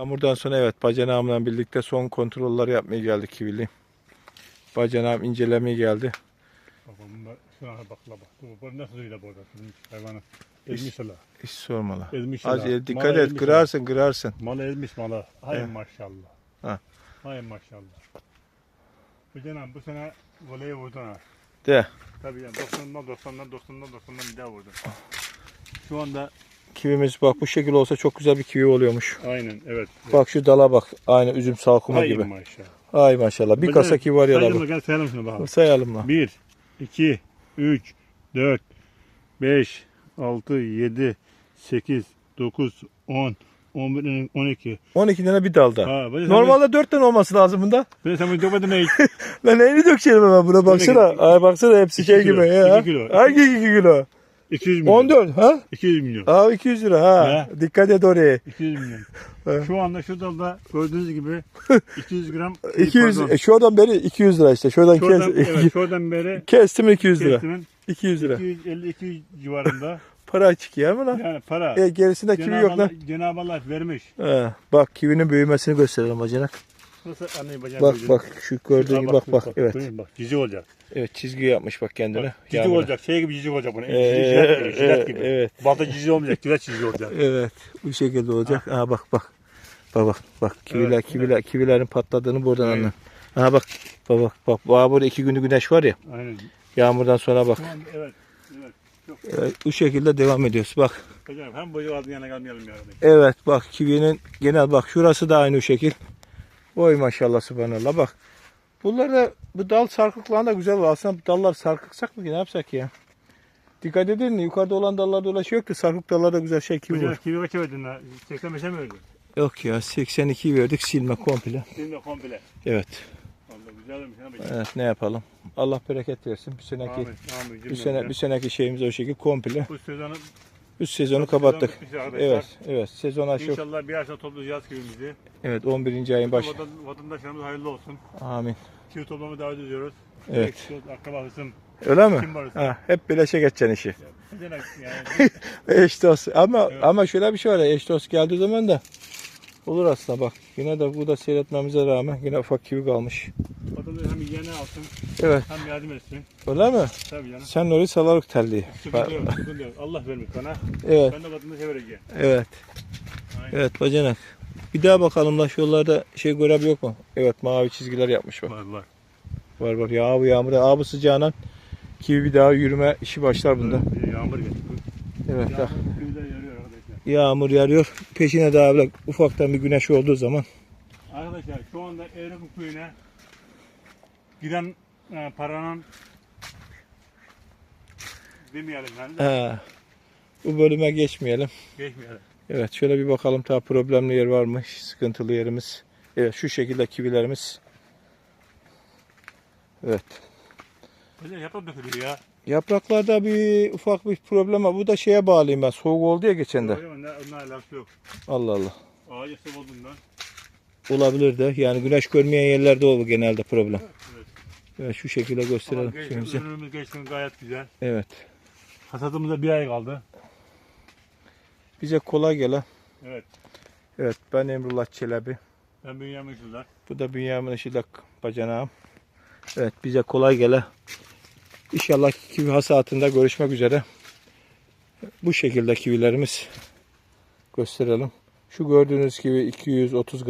Yağmurdan sonra evet bacanağımla birlikte son kontrolleri yapmaya geldik kivili. Bacanağım incelemeye geldi. Bunda şuna bak la bak. Bu, nasıl öyle burada? Hayvanı. Ezmiş hala. Hiç sorma la. Ezmiş Az el- dikkat Malı et ezmiş kırarsın kırarsın. hala. Malı ezmiş malı. Hay He. maşallah. Ha. Hay maşallah. Bu canım bu sene voleye vurdun ha. De. Tabii yani 90'dan 90'dan 90'dan 90'dan bir daha vurdun. Şu anda Kivimiz bak bu şekil olsa çok güzel bir kivi oluyormuş. aynen evet. Bak şu dala bak. Aynı üzüm salkımı Hay gibi. maşallah. Ay maşallah. Bir kasa kivi var ya Sayalım gel sayalım şunu bakalım. Sayalım lan. 1, 2, 3, 4, 5, 6, 7, 8, 9, 10, 11, 12. 12 tane bir dalda. Ha, Normalde 4 tane olması lazım bunda. Ben sen bunu dökmedin mi? Lan neyini dökeceğim hemen buna baksana. Ay baksana hepsi şey gibi ya. iki kilo. Hangi 2 kilo? 200 milyon. 14 ha? 200 milyon. Aa 200 lira ha. Dikkat et oraya. 200 milyon. Şu anda şu dalda gördüğünüz gibi 200 gram. 200 pardon. e, şuradan beri 200 lira işte. Şuradan Şuradan, kes. evet, şuradan beri Kestim 200 lira. kestimin 200 lira. 250-200 civarında. Para çıkıyor mu lan? Yani para. E, gerisinde kivi yok lan. Cenab-ı Allah vermiş. He, bak kivinin büyümesini gösterelim bacanak. Nasıl anneyi bacağını Bak bak şu gördüğün Ha, gibi bak bak. Evet. Bak cici olacak. Evet çizgi yapmış bak kendine. Bak, cici olacak. Şey gibi cici olacak bunu. Ee, jilet gibi. Jilet evet, gibi. evet. Balta cici olmayacak. Jilet cici olacak. Evet bu şekilde olacak. Aha bak bak. Bak bak bak kiviler Evet, kiviler kivilerin patladığını buradan Evet. anla. Aha bak bak bak bak. Bak burada iki günlük güneş var ya. Aynen. Yağmurdan sonra bak. Evet. Evet. Çok Evet, bu şekilde devam ediyoruz. Bak. hocam hem boyu ağzının yanına gelmeyelim ya. Evet bak kivinin genel bak şurası da aynı şekil. Oy maşallah subhanallah bak. Bunlar da bu dal sarkıklarında güzel var. Aslında dallar sarkıksak mı ki ne yapsak ya? Dikkat edin yukarıda olan dallar dolaşıyor da sarkık dallarda güzel şey kivi Hocam var. kimi kaça verdin ha? 85'e mi verdin? Yok ya 82 verdik silme komple. Senin komple. Evet. Vallahi ha. be. Evet ne yapalım. Allah bereket versin. Bir seneki Amin. Amin. bir sene bir seneki şeyimiz o şekil komple. Bu sezonu Üst sezonu Sezon kapattık. arkadaşlar. Evet, evet. Sezon aşağı. inşallah bir sonra toplayacağız köyümüzü. Evet, 11. ayın başı. Vatan, vatandaşlarımız hayırlı olsun. Amin. Köy toplamı davet ediyoruz. Evet. Eksik, Akraba hısım. Öyle mi? Kim varsa. Ha, hep birleşe geçeceksin işi. Ne demek yani? Eş dost. Ama ama şöyle bir şey var ya. Eş dost geldiği zaman da olur aslında bak. Yine de bu da seyretmemize rağmen yine ufak kivi kalmış. Vatandaş hem yeğeni alsın Evet. hem yardım etsin. Öyle mi? Tabii canım. Sen orayı. Sıkıntı yok, sıkıntı yok. Allah vermiş bana. Evet. Ben de vatandaşa vereceğim. Evet. Aynen. Evet bacanak. Bir daha bakalım da şu yollarda şey görev yok mu? Evet mavi çizgiler yapmış bak. Var var. Var var. Ya bu yağmurda, abi sıcağına kivi bir daha yürüme işi başlar bunda. Bir yağmur geldi. Evet. Yağmur. Yağmur yağıyor. Peşine daha böyle ufaktan bir güneş olduğu zaman. Arkadaşlar şu anda Evrek köyüne giden e, paranın demeyelim yani de He, bu bölüme geçmeyelim. geçmeyelim. Evet şöyle bir bakalım daha problemli yer var mı? Sıkıntılı yerimiz. Evet şu şekilde kivilerimiz. Evet. Böyle yaprak dökülüyor ya. Yapraklarda bir ufak bir problem var. Bu da şeye bağlıyım ben. Soğuk oldu ya geçen de. Ne, alakası yok. Allah Allah. Ağacı sık olduğundan. Olabilir de. Yani güneş görmeyen yerlerde olur genelde problem. Evet. Evet şu şekilde gösterelim kivimizi. ürünümüz geçti gayet güzel. Evet. Hasadımıza bir ay kaldı. Bize kolay gele. Evet. Evet ben Emrullah Çelebi. Ben Bünyamin Işıldak. Bu da Bünyamin Işıldak bacanağım. Evet bize kolay gele. İnşallah kivi hasatında görüşmek üzere. Bu şekilde kivilerimiz gösterelim. Şu gördüğünüz gibi 230 gram.